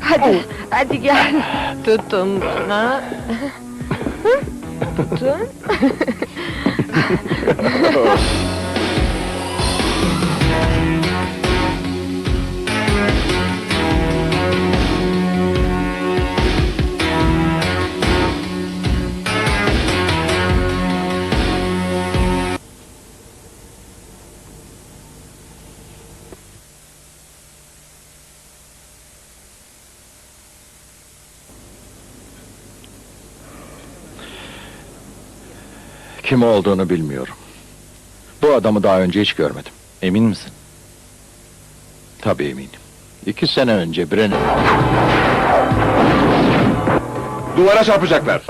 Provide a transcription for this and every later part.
Hadi, hadi gel. Tutun bana. Tutun. Kim olduğunu bilmiyorum. Bu adamı daha önce hiç görmedim. Emin misin? Tabii eminim. İki sene önce Brennan... Duvara çarpacaklar.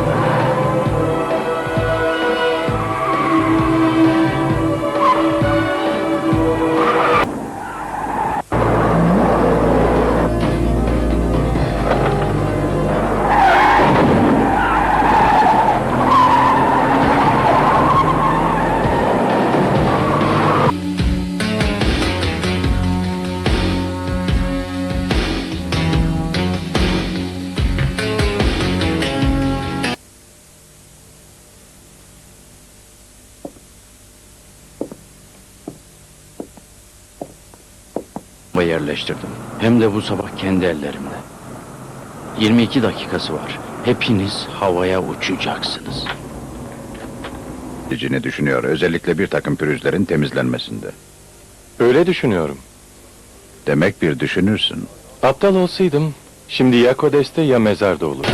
Bomba yerleştirdim. Hem de bu sabah kendi ellerimle. 22 dakikası var. Hepiniz havaya uçacaksınız. Dicini düşünüyor. Özellikle bir takım pürüzlerin temizlenmesinde. Öyle düşünüyorum. Demek bir düşünürsün. Aptal olsaydım, şimdi ya Kodes'te ya mezarda olur.